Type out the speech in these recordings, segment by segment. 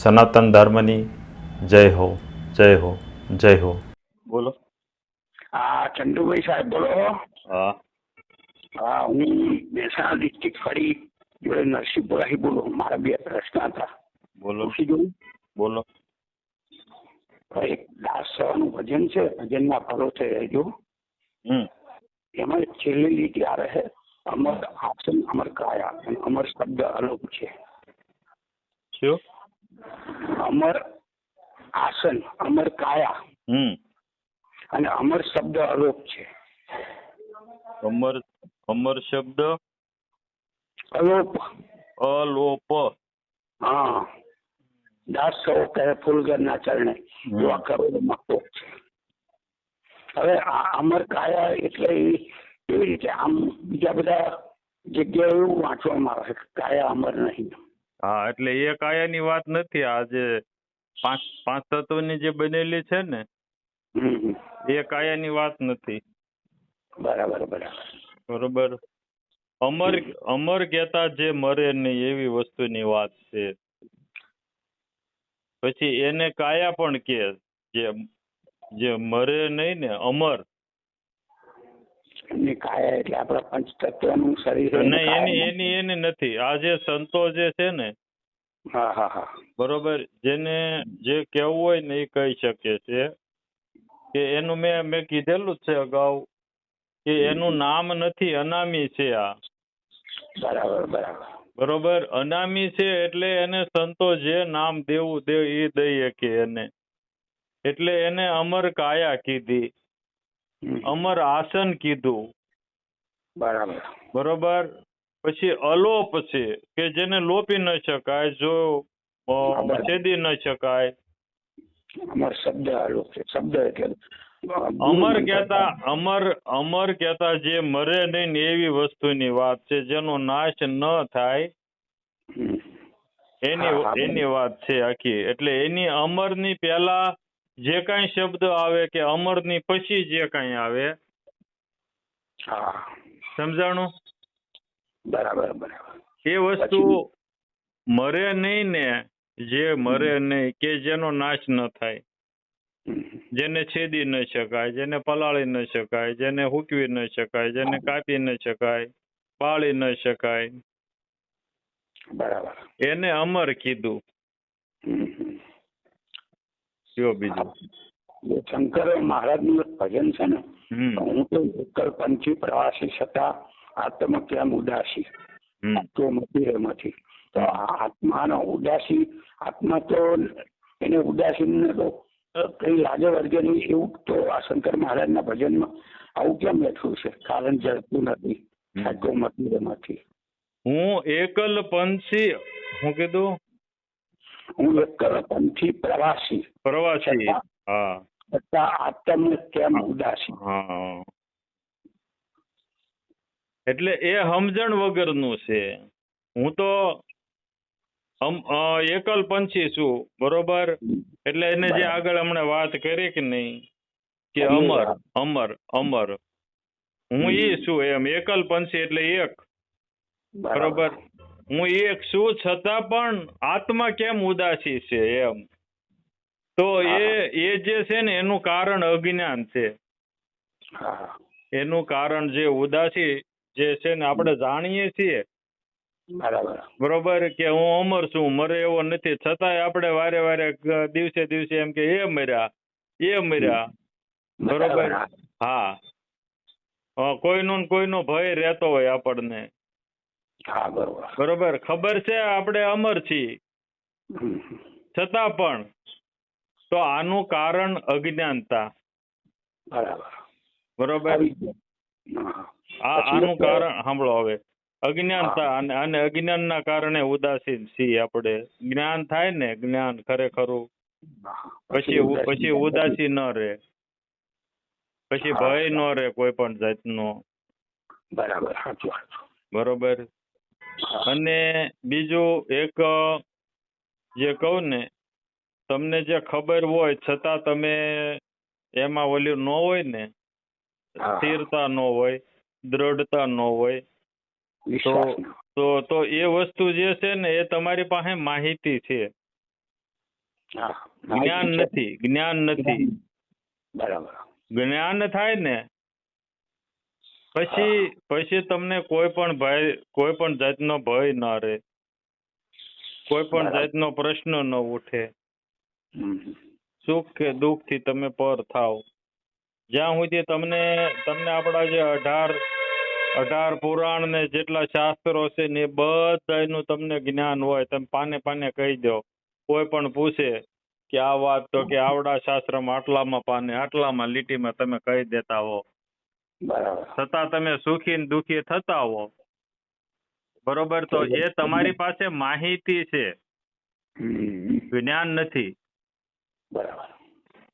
સનાતન ધર્મની જય હો જય હો જય હો. બોલો. હા ચંદુભાઈ સાહેબ બોલો. હા. હા હું મહેસાણા ડિસ્ટ્રિક્ટ ફરી જોડે નરસિંહપુરાથી બોલો મારા બે પ્રશ્ન હતા. બોલો. જોઉં. બોલો. એક દાસ સવાનું ભજન છે ભજનના ભરોસે રહેજો હમ. એમાં છેલ્લી લીટી આવે છે અમર આસન અમર કાયા અને અમર શબ્દ અલોપ છે. શું? અમર આસન અમર કાયા હમ. અને અમર શબ્દ અલોપ છે. અમર અમર શબ્દ અલોપ. અલોપ. હા. દાસ સૌ કહે ફૂલગરના ચરણે. એવા કરોડોમાં કોક છે. હવે આ અમર કાયા એટલે એવી કેવી રીતે આમ બીજા બધા જગ્યાએ એવું વાંચવામાં આવે કાયા અમર નહીં. હા એટલે એ કાયાની વાત નથી. આ જે પાંચ પાંચ તત્વની જે બનેલી છે ને એ કાયા કાયાની વાત નથી. બરાબર બરાબર. બરોબર? અમર અમર કહેતા જે મરે નહીં એવી વસ્તુની વાત છે. પછી એને કાયા પણ કે જે જે મરે નહીં ને અમર. એમની કાયા એટલે આપણા પંચતત્વનું શરીર નહીં એની એની એની નથી. આ જે સંતો જે છે ને હા હા હા. બરોબર જેને જે કહેવું હોય ને એ કહી શકે છે કે એનું મેં મેં કીધેલું જ છે અગાઉ કે એનું નામ નથી અનામી છે આ. બરાબર બરાબર. બરોબર અનામી છે એટલે એને સંતો જે નામ દેવું દે એ દઈ શકે એને. એટલે એને અમર કાયા કીધી. અમર આસન કીધું. બરાબર. બરોબર? પછી અલોપ છે કે જેને લોપી ન શકાય જો છેદી ન શકાય. અમર શબ્દ અલોપ છે શબ્દ એટલે અમર કહેતા અમર અમર કહેતા જે મરે નહીં ને એવી વસ્તુની વાત છે જેનો નાશ ન થાય. એની એની વાત છે આખી. એટલે એની અમરની પહેલા જે કાંઈ શબ્દ આવે કે અમરની પછી જે કાંઈ આવે હા. સમજાણું? બરાબર બરાબર. એ વસ્તુ મરે નહીં ને જે મરે નહીં કે જેનો નાશ ન થાય. જેને છેદી ન શકાય જેને પલાળી ન શકાય જેને હૂકવી ન શકાય જેને કાપી ન શકાય પાળી ન શકાય. બરાબર. એને અમર કીધું. કયો બીજું? શંકર મહારાજનું ભજન છે ને હું તો એકલ પંચી પ્રવાસી છતાં આત્મ કેમ ઉદાસી. તો મતી એમાંથી તો આત્માનો ઉદાસી આત્મા તો એને ઉદાસીન તો કઈ લાગે વર્ગે નહીં એવું તો આ શંકર મહારાજના ભજનમાં આવું કેમ લખ્યું છે? કારણ જડતું નથી. સાચો મતી એમાંથી હું એકલ પંછી હું કીધું? હું એક પંથી પ્રવાસી. પ્રવાસી હા. આત્મ કેમ ઉદાસી? એટલે એ સમજણ વગરનું છે. હું તો એકલ પંછી છું બરોબર? એટલે એને જે આગળ હમણાં વાત કરી કે નહીં કે અમર. અમર અમર. હું એ ઈ છું એમ એકલ પંછી એટલે એક. બરોબર? હું એક છું છતાં પણ આત્મા કેમ ઉદાસી છે એમ? તો એ એ જે છે ને એનું કારણ અજ્ઞાન છે. એનું કારણ જે ઉદાસી જે છે ને આપણે જાણીએ છીએ. બરોબર. કે હું અમર છું મરે એવો નથી. છતાંય આપણે વારે વારે દિવસે દિવસે એમ કે એ મર્યા એ મર્યા. બરોબર હા. કોઈનો ને કોઈનો ભય રહેતો હોય આપણને. હા બરોબર. બરોબર? ખબર છે આપણે અમર છીએ. છતાં પણ તો આનું કારણ અજ્ઞાનતા. બરાબર. આ આનું કારણ સાંભળો હવે. અજ્ઞાનતા અને અને અજ્ઞાનના કારણે ઉદાસીન છીએ આપણે. જ્ઞાન થાય ને જ્ઞાન ખરેખરું પછી પછી ઉદાસી ન રહે. પછી ભય ન રહે કોઈ પણ જાતનો. બરાબર બરોબર. અને બીજું એક જે કહું ને તમને જે ખબર હોય છતાં તમે એમાં ઓલી ન હોય ને. સ્થિરતા ન હોય દ્રઢતા ન હોય વિશ્વાસ તો તો એ વસ્તુ જે છે ને એ તમારી પાસે માહિતી છે. જ્ઞાન નથી જ્ઞાન નથી. બરાબર. જ્ઞાન થાય ને પછી પછી તમને કોઈ પણ ભય કોઈ પણ જાતનો ભય ના રહે. કોઈ પણ જાતનો પ્રશ્ન ન ઉઠે. સુખ કે દુઃખથી તમે પર થાવ જ્યાં સુધી તમને તમને આપણા જે અઢાર અઢાર પુરાણ ને જેટલા શાસ્ત્રો છે ને એ બધાયનું તમને જ્ઞાન હોય તમે પાને પાને કહી દો. કોઈ પણ પૂછે કે આ વાત તો કે આવડા શાસ્ત્રમાં આટલામાં પાને આટલામાં લીટીમાં તમે કહી દેતા હો. છતાં તમે સુખી ને દુખી થતા હો બરોબર? તો એ તમારી પાસે માહિતી છે. હમ. જ્ઞાન નથી. બરાબર.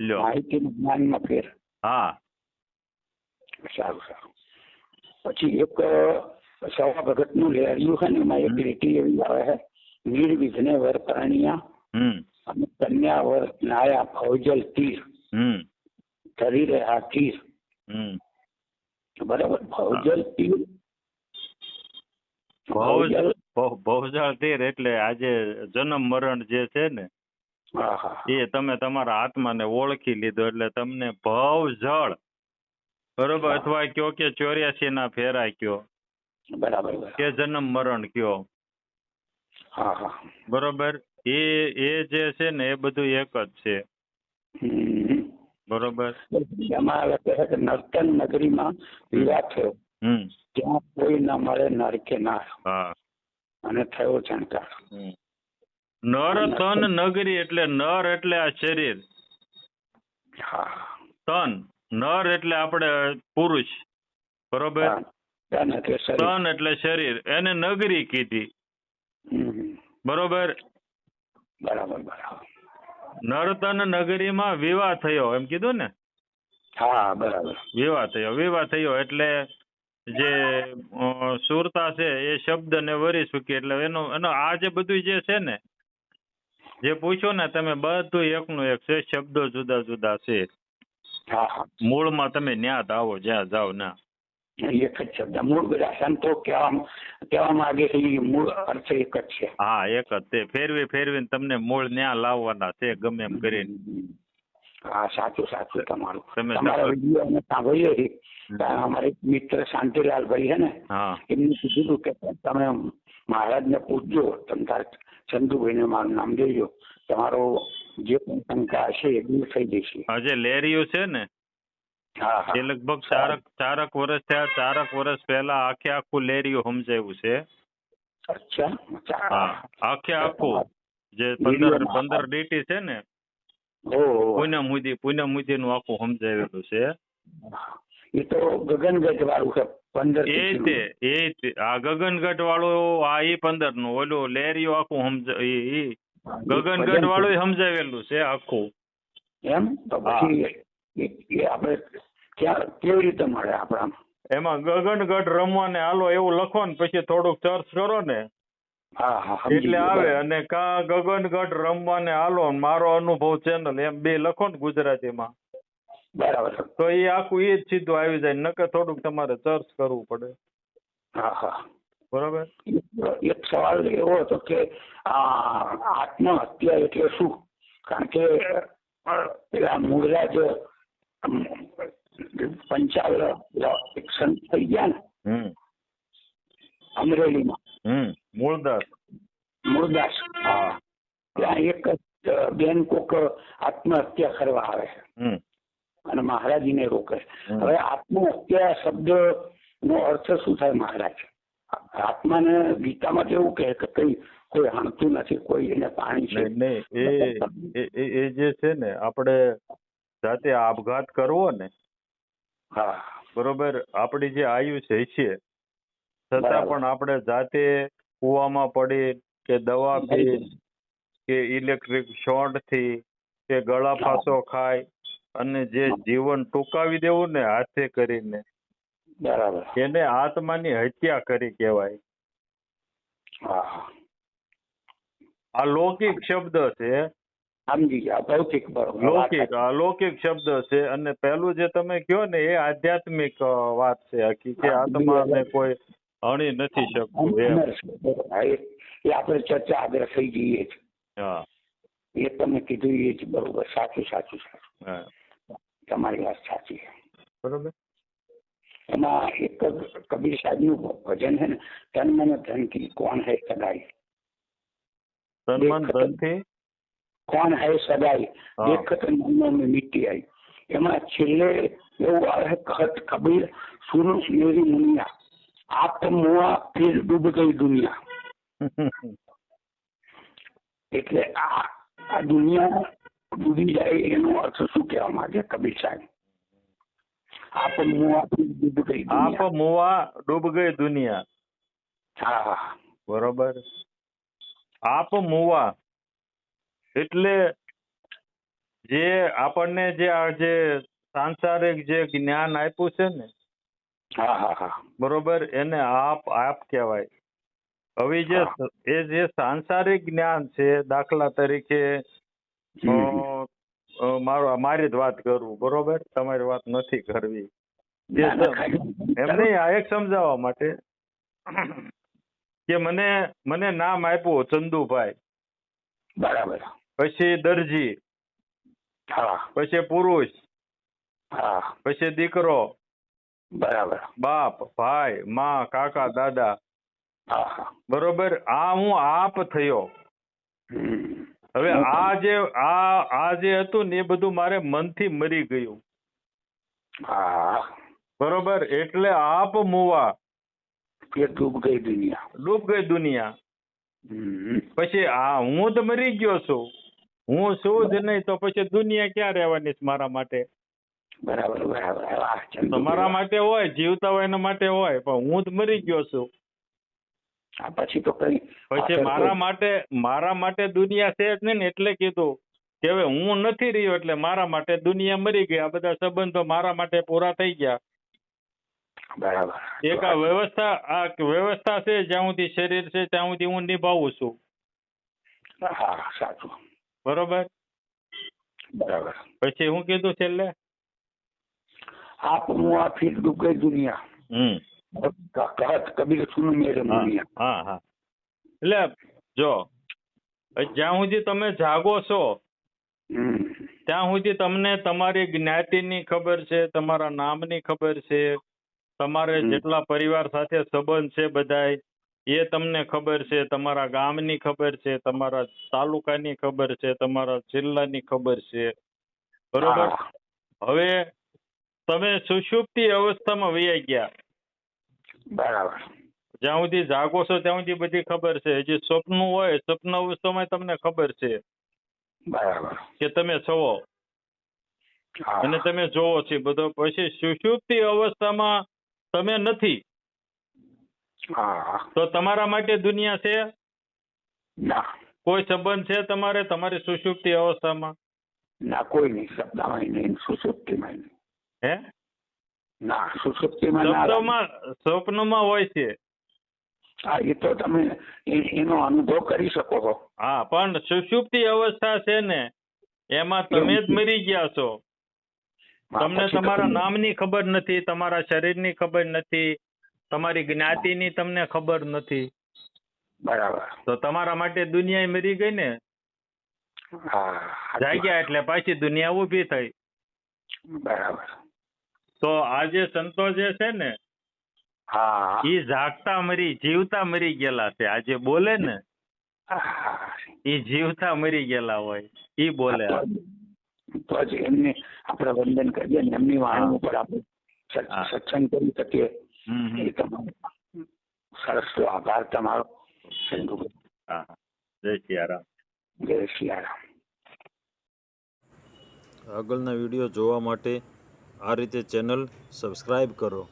લ્યો. માહિતી જ્ઞાનમાં ફેર. હા. સારું સારું. પછી એક અ, સવા ભગતનું લેરિયું છે ને એમાં એક હમ. લીટી એવી આવે છે. નિર્વિઘ્ને વર પરણ્યા હમ. અને કન્યા વર નાયા ભવજલ તીર. હમ. ધરી રહ્યા તીર. હમ. બરાબર? ભવજલ તીર ભવજલ ભવ- તીર એટલે આજે જન્મ મરણ જે છે ને એ તમે તમારા આત્માને ઓળખી લીધો એટલે તમને ભવજળ બરોબર? અથવા કયો કે ચોર્યાસી ના ફેરા કયો. બરાબર કે જન્મ મરણ કયો. બરોબર? એ એ જે છે ને એ બધું એક જ છે. બરોબર? એમાં નર્તન નગરીમાં વિવાહ થયો. ત્યાં કોઈ ના મળે નરકે ના હા. અને થયો જાણકાર. નર તન નગરી એટલે નર એટલે આ શરીર તન. નર એટલે આપણે પુરુષ. બરોબર. તન એટલે શરીર. એને નગરી કીધી. બરોબર? બરાબર બરાબર. નરતન નગરીમાં વિવાહ થયો એમ કીધું ને? હા બરાબર. વિવાહ થયો વિવાહ થયો એટલે જે સુરતા છે એ શબ્દ ને વરી ચૂકી એટલે એનો એનો આ જે બધું જે છે ને જે પૂછ્યો ને તમે બધું એકનું એક છે શબ્દો જુદા જુદા છે. મૂળમાં તમે ન્યાદ આવો જ્યાં જાઓ ના. એક જ શબ્દ. મૂળ સંતો કહેવા કહેવા માંગે છે એ મૂળ અર્થ એક જ છે. હા એક જ તે. ફેરવી ફેરવીને તમને મૂળ ન્યા લાવવાના છે ગમે એમ કરીને. હા સાચું સાચું તમારું. તમે તમારા વીડિયો અમે સાંભળીએ છીએ. અમારે મિત્ર શાંતિલાલ ભાઈ છે ને એમને કીધું કે તમે મહારાજને પૂછજો તમે તાર ચંદુભાઈને મારું નામ દેજો. તમારો જે પણ શંકા હશે એ દૂર થઈ જશે. હજે લેરિયું છે ને એ લગભગ ચારક ચારક વર્ષ થયા ચારક વર્ષ પહેલા આખે આખું લેરિયું સમજાયું છે. હા આખે આખું જે પંદર પંદર ડીટી છે ને પૂનમ મુદી પૂનમ મુદી નું આખું સમજાવેલું છે. એ તો ગગનગઢ વાળું છે પંદર એ તે એ આ ગગનગઢ વાળો આ એ પંદરનું ઓલું લેરિયું આખું સમજ ઈ ઈ ગગનગઢ વાળું. સમજાવેલું છે આખું. એમ? તો પછી એ- એ આપણે ક્યાં કેવી રીતે મળે આપણા એમાં ગગનગઢ રમવાને હાલો એવું લખો ને પછી થોડુંક સર્ચ કરો ને. એટલે આવે અને કા ગગનગઢ રમવાને હાલો મારો અનુભવ ચેનલ એમ બે લખો ને ગુજરાતીમાં. બરાબર. તો એ આખું એ જ સીધું આવી જાય નકર થોડુંક તમારે સર્ચ કરવું પડે. હા હા. બરોબર? એક- સવાલ એવો હતો કે આત્મહત્યા એટલે શું? કારણ કે પેલા મૂળરાજ અમ, પંચાલ એક સંત થઈ ગયા ને અમરેલીમાં. મૂળદાસ. મૂળદાસ. હા. ત્યાં એક જ બેન કોક આત્મહત્યા કરવા આવે છે. અને મહારાજીને રોકે હવે આત્મહત્યા શબ્દ નો અર્થ શું થાય મહારાજ? આત્માને ગીતામાં કેવું કહે કે કઈ કોઈ હાણતું નથી કોઈ એને પાણી છે. એ જે છે ને આપણે જાતે આપઘાત કરવો ને? હા. બરોબર? આપણી જે આયુષ્ય છે છતાં પણ આપણે જાતે કુવામાં પડી કે દવા પી કે ઇલેક્ટ્રિક શોર્ટથી કે ગળા ફાંસો ખાય અને જે જીવન ટૂંકાવી દેવું ને હાથે કરીને. બરાબર. એને આત્માની હત્યા કરી કહેવાય. આ લૌકિક શબ્દ છે. સમજી ગયા ભૌતિક બરોબર લૌકિક અલૌકિક લૌકિક શબ્દ છે અને પહેલું જે તમે કહો ને એ આધ્યાત્મિક વાત છે. હકીકત આત્માને કોઈ અણી નથી શકતું એ આપણે ચર્ચા આગળ થઈ જઈએ છીએ. એ તમે કીધું એ જ બરોબર સાચું સાચું સાચું. તમારી વાત સાચી છે. બરોબર. એમાં એક કબીર સાહેબનું ભજન છે ને તન મન ધન કી કોણ હૈ મન ધન ધનથી कौन है सदाई हाँ। देखत तो में मिट्टी आई। एमा छिल्ले कहत कबीर सुनो मेरी मुनिया। आप तो मुआ फिर डूब गई दुनिया। दुनिया डूबी जाए एनो अर्थ सुखे कबीर साहब। आप तो मुआ आप मुआ डूब गए दुनिया। हाँ। आप मुआ એટલે જે આપણને જે આ જે સાંસારિક જે જ્ઞાન આપ્યું છે ને હા હા હા. બરોબર? એને આપ આપ કહેવાય. હવે જે એ જે સાંસારિક જ્ઞાન છે દાખલા તરીકે મારો મારી જ વાત કરું બરોબર? તમારી વાત નથી કરવી. એમ નહીં. આ એક સમજાવવા માટે કે મને મને નામ આપ્યું ચંદુભાઈ. બરાબર. પછી દરજી હા પછી પુરુષ હા પછી દીકરો બરાબર. બાપ ભાઈ માં કાકા દાદા હા બરોબર? આ હું આપ થયો. હવે આ જે આ આ જે હતું ને એ બધું મારે મનથી મરી ગયું. હા. બરોબર? એટલે આપ મુવા. કે ડૂબ ગઈ દુનિયા. ડૂબ ગઈ દુનિયા. પછી આ હું તો મરી ગયો છું. હું છું જ નહીં તો પછી દુનિયા ક્યાં રહેવાની છે મારા માટે? બરાબર બરાબર. તમારા માટે હોય જીવતા હોય એના માટે હોય પણ હું જ મરી ગયો છું. પછી તો કઈ પછી મારા માટે મારા માટે દુનિયા છે જ નહીં ને એટલે કીધું કે હવે હું નથી રહ્યો એટલે મારા માટે દુનિયા મરી ગઈ. આ બધા સંબંધો મારા માટે પૂરા થઈ ગયા. બરાબર. એક આ વ્યવસ્થા આ વ્યવસ્થા છે જ્યાં સુધી શરીર છે ત્યાં સુધી હું નિભાવું છું. હા સાચું. બરોબર? બરાબર. પછી હું કીધું છેલ્લે? આપ આ ફીટ ડૂબે દુનિયા. હમ. કબીર સુન મેરે હા હા એટલે જો જ્યાં સુધી તમે જાગો છો ત્યાં સુધી તમને તમારી જ્ઞાતિની ખબર છે તમારા નામની ખબર છે તમારે જેટલા પરિવાર સાથે સંબંધ છે બધાય એ તમને ખબર છે તમારા ગામની ખબર છે તમારા તાલુકાની ખબર છે તમારા જિલ્લાની ખબર છે. બરોબર? હવે તમે સુષુપ્તિ અવસ્થામાં વયા ગયા. બરાબર. જ્યાં સુધી જાગો છો ત્યાં સુધી બધી ખબર છે. હજી સ્વપ્ન હોય સ્વપ્ન અવસ્થામાં તમને ખબર છે. બરાબર. કે તમે છો અને તમે જોવો છો બધો. પછી સુષુપ્તિ અવસ્થામાં તમે નથી. હા. તો તમારા માટે દુનિયા છે? ના. કોઈ સંબંધ છે તમારે તમારી સુષુપ્તિ અવસ્થામાં? ના કોઈ નહીં. શબ્દમાં નહીં સુષુપ્તિમાં નહીં. હે? ના સુષુપ્તિમાં ના સ્વપ્નમાં હોય છે. હા એ તો તમે એનો અનુભવ કરી શકો છો. હા પણ સુષુપ્તિ અવસ્થા છે ને એમાં તમે જ મરી ગયા છો. તમને તમારા તમે- નામની ખબર નથી તમારા શરીરની ખબર નથી તમારી જ્ઞાતિની તમને ખબર નથી. બરાબર. તો તમારા માટે દુનિયા મરી ગઈ ને? જાગ્યા એટલે પાછી દુનિયા ઊભી થઈ. બરાબર. તો આ જે સંતો જે છે ને ઈ જાગતા મરી જીવતા મરી ગયેલા છે. આજે બોલે ને એ ઈ જીવતા મરી ગયેલા હોય. ઈ બોલે તો જ- એમને આપણે વંદન કરીએ એમની વાણી ઉપર આપણે સત્સંગ કરી શકીએ. એ તમારો સરસ આભાર તમારો. ચંદુભાઈ હા હા. જય સિયારામ જય સિયારામ આગળના વીડિયો જોવા માટે આ રીતે ચેનલ સબસ્ક્રાઈબ કરો.